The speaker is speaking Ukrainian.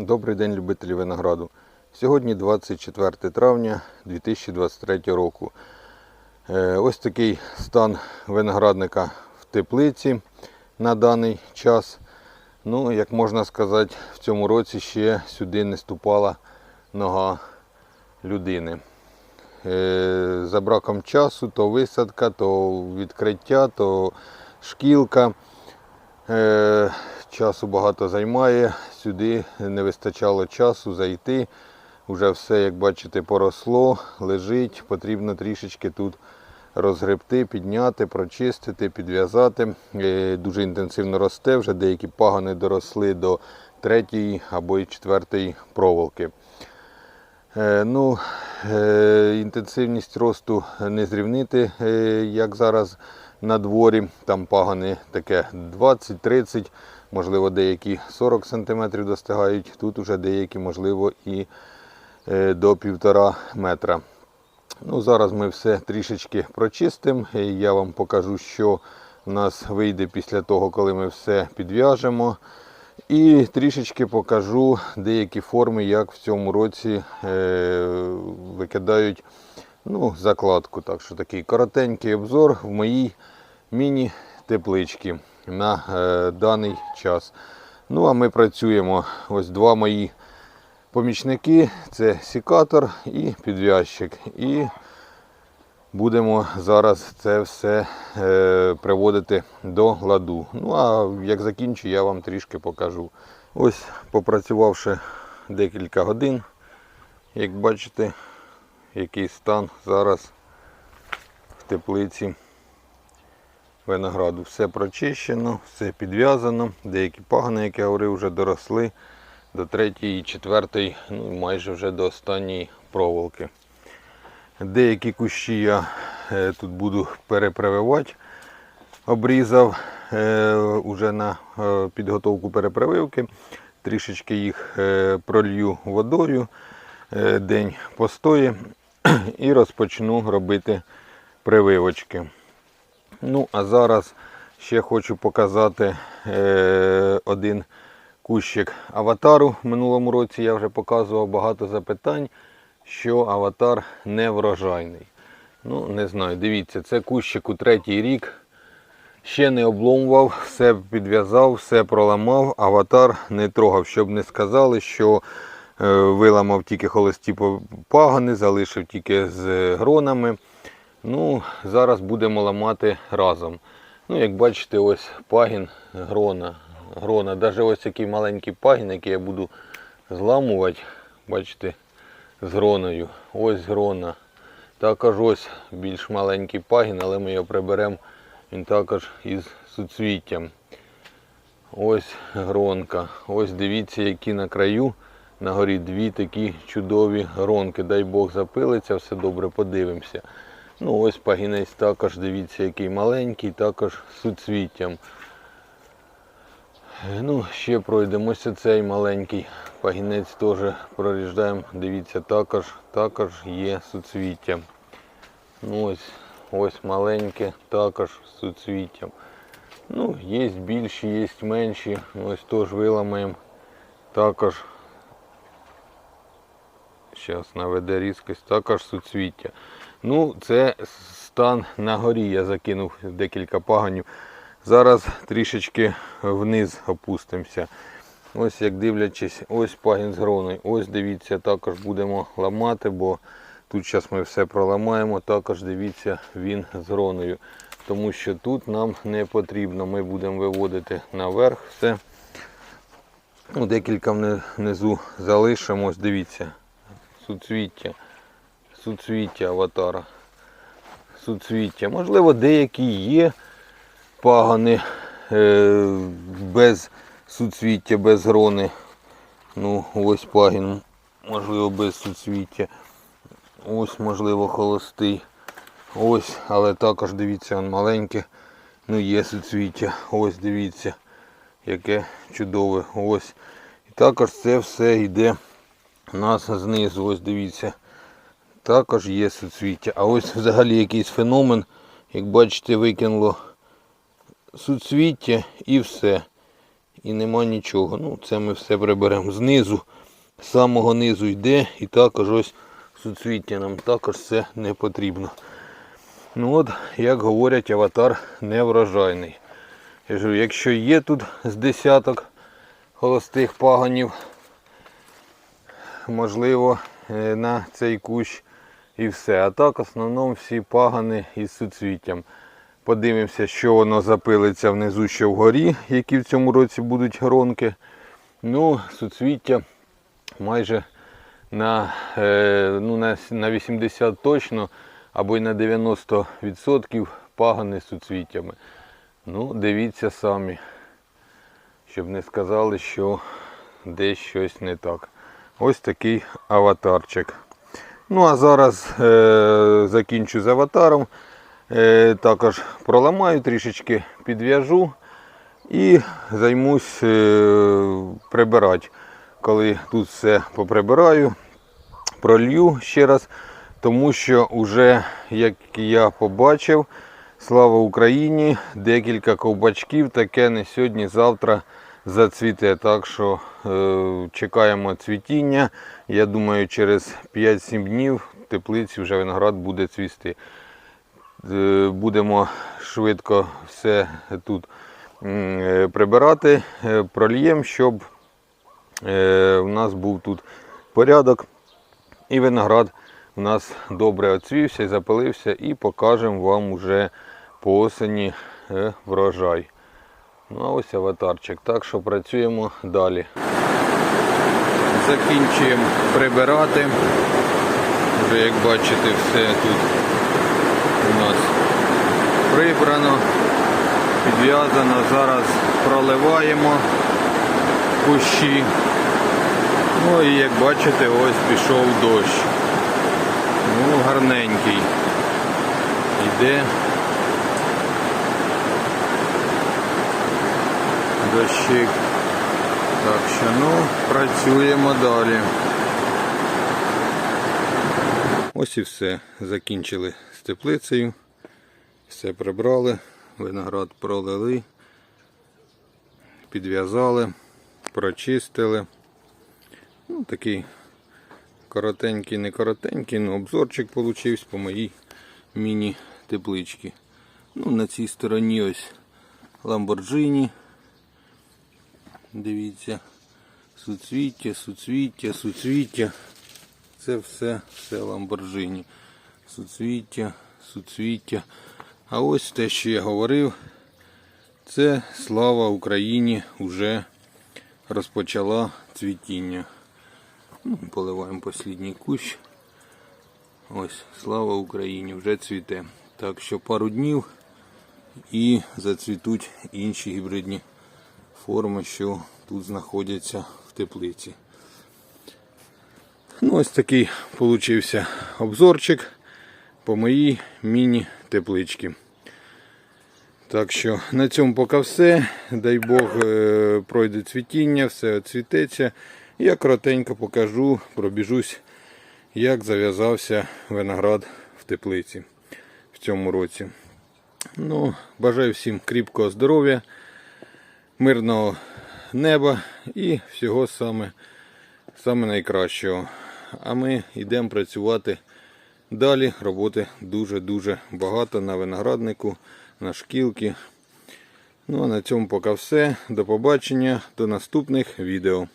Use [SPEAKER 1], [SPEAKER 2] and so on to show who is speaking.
[SPEAKER 1] Добрий день, любителі винограду. Сьогодні 24 травня 2023 року. Е, Ось такий стан виноградника в теплиці на даний час. Ну, як можна сказати, в цьому році ще сюди не ступала нога людини. Е, За браком часу то висадка, то відкриття, то шкілка. Е, Часу багато займає, сюди не вистачало часу зайти. Уже все, як бачите, поросло, лежить. Потрібно трішечки тут розгребти, підняти, прочистити, підв'язати. Е, Дуже інтенсивно росте, вже деякі пагони доросли до третьої або й четвертої проволоки. Е, Ну, е, інтенсивність росту не зрівнити, як зараз на дворі. Там пагони таке 20-30, можливо, деякі 40 см достигають. Тут вже деякі, можливо, і е, до півтора метра. Ну, зараз ми все трішечки прочистимо. Я вам покажу, що в нас вийде після того, коли ми все підв'яжемо. І трішечки покажу деякі форми, як в цьому році е, викидають ну, закладку. Так що такий коротенький обзор в моїй міні-тепличці на е, даний час. Ну, а ми працюємо. Ось два мої помічники: це сікатор і підв'язчик. І будемо зараз це все е, приводити до ладу. Ну а як закінчу, я вам трішки покажу. Ось попрацювавши декілька годин, як бачите, який стан зараз в теплиці винограду. Все прочищено, все підв'язано. Деякі пагони, як я говорив, вже доросли до третьої, четвертої, ну майже вже до останньої проволоки. Деякі кущі я е, тут буду перепрививати. Обрізав е, уже на е, підготовку перепрививки. Трішечки їх пролью водою, день постої і розпочну робити прививочки. Ну, а зараз ще хочу показати е, один кущик аватару. Минулому році я вже показував багато запитань, що аватар не врожайний. Ну, не знаю, дивіться, це кущик у третій рік. Ще не обломував, все підв'язав, все проламав, аватар не трогав, щоб не сказали, що е, виламав тільки холості пагони, залишив тільки з гронами. Ну, Зараз будемо ламати разом. Ну, Як бачите, ось пагін грона. грона. Навіть ось такий маленький пагін, який я буду зламувати, бачите, з гроною. Ось грона. Також ось більш маленький пагін, але ми його приберемо він також із суцвіттям. Ось гронка. Ось дивіться, які на краю на горі дві такі чудові гронки. Дай Бог запилиться, все добре подивимося. Ну ось пагінець також, дивіться, який маленький, також з суцвіттям. Ну, ще пройдемося цей маленький пагінець теж проріждаємо. Дивіться, також також є суцвіття. Ну, ось, ось маленьке, також з суцвіттям. Ну, є більші, є менші. Ось теж виламаємо. Також Зараз наведе різкость, також суцвіття. Ну, це стан на горі. Я закинув декілька паганів. Зараз трішечки вниз опустимося. Ось як дивлячись, ось пагін з гроною. Ось дивіться, також будемо ламати, бо тут зараз ми все проламаємо. Також дивіться, він з гроною. Тому що тут нам не потрібно. Ми будемо виводити наверх все. Ну, Декілька внизу залишимо. Ось дивіться суцвіття, суцвіття аватара. Суцвіття. Можливо, деякі є пагани е, без суцвіття, без грони. Ну, ось пагін, можливо, без суцвіття. Ось, можливо, холостий. Ось, але також дивіться, він маленьке. Ну, є суцвіття. Ось дивіться, яке чудове. Ось. І також це все йде у нас знизу, ось дивіться, також є суцвіття. А ось взагалі якийсь феномен, як бачите, викинуло суцвіття і все. і нема нічого. Ну, це ми все приберемо знизу. З самого низу йде і також ось суцвіття нам також це не потрібно. Ну от, як говорять, аватар неврожайний. Я говорю, якщо є тут з десяток холостих паганів, можливо, е, на цей кущ і все. А так, в основному всі пагани із суцвіттям. Подивимося, що воно запилиться внизу ще вгорі, які в цьому році будуть гронки. Ну, суцвіття майже на, е, ну, на, на 80 точно, або й на 90% пагани з суцвіттями. Ну, дивіться самі, щоб не сказали, що десь щось не так. Ось такий аватарчик. Ну а зараз е, закінчу з аватаром. Е, також проламаю, трішечки підв'яжу і займусь е, прибирати. Коли тут все поприбираю, пролью ще раз, тому що вже, як я побачив, слава Україні, декілька ковбачків таке не сьогодні-завтра зацвіте. Так що е, чекаємо цвітіння. Я думаю, через 5-7 днів в теплиці вже виноград буде цвісти. Е, Будемо швидко все тут е, прибирати, е, прольємо, щоб е, у нас був тут порядок. І виноград у нас добре оцвівся і запилився, і покажемо вам уже по осені е, врожай. Ну а ось аватарчик. Так що працюємо далі. Закінчуємо прибирати. Вже як бачите, все тут у нас прибрано, підв'язано. Зараз проливаємо кущі. Ну і як бачите, ось пішов дощ. Ну, гарненький. Іде. Дощик. Так що ну, працюємо далі. Ось і все. Закінчили з теплицею. Все прибрали, виноград пролили, підв'язали, прочистили. Ну, такий коротенький, не коротенький, але обзорчик получився по моїй міні-тепличці. Ну, на цій стороні ось Lamborghini. Дивіться, суцвіття, суцвіття, суцвіття. Це все, все Lamborghini. Суцвіття, суцвіття. А ось те, що я говорив, це слава Україні вже розпочала цвітіння. Ну, поливаємо послідній кущ. Ось, слава Україні, вже цвіте. Так що пару днів і зацвітуть інші гібридні форми, що тут знаходяться в теплиці. Ну, ось такий получився обзорчик по моїй міні-тепличці. Так що на цьому поки все. Дай Бог е, пройде цвітіння, все цвітеться. Я коротенько покажу, пробіжусь, як зав'язався виноград в теплиці в цьому році. Ну, бажаю всім кріпкого здоров'я, мирного неба і всього саме, саме найкращого. А ми йдемо працювати далі. Роботи дуже-дуже багато на винограднику, на шкілки. Ну а на цьому поки все. До побачення, до наступних відео.